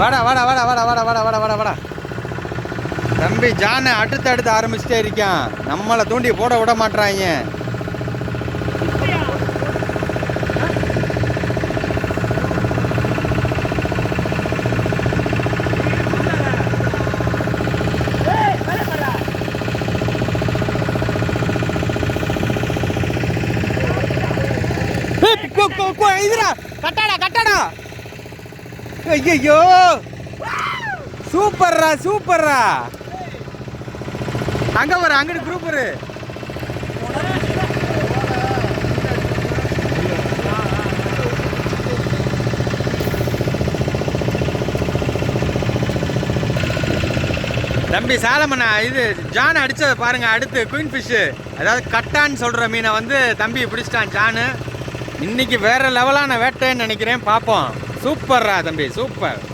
வாடா வாடா வாடா வாடா வாடா வாடா வாடா வாடா வாடா. தம்பி ஜானை அடுத்து அடுத்து ஆரம்பிச்சிட்டே இருக்கான். நம்மளை தூண்டி போட விட மாட்றாங்க. ஏய், இதுடா கட்டாடா கட்டாடா. ஐயோ சூப்பர்ரா சூப்பர்ரா! அங்க வர அங்கிட்டு குரூப் வரு தம்பி சாலமண்ணா இது ஜான் அடித்ததை பாருங்க அடுத்து குயின் ஃபிஷ்ஷு அதாவது கட்டான்னு சொல்கிற மீனை வந்து தம்பி பிடிச்சிட்டான் ஜானு. இன்னைக்கு வேறு லெவலான வேட்டைன்னு நினைக்கிறேன் பார்ப்போம் சூப்பர்ரா தம்பி சூப்பர்.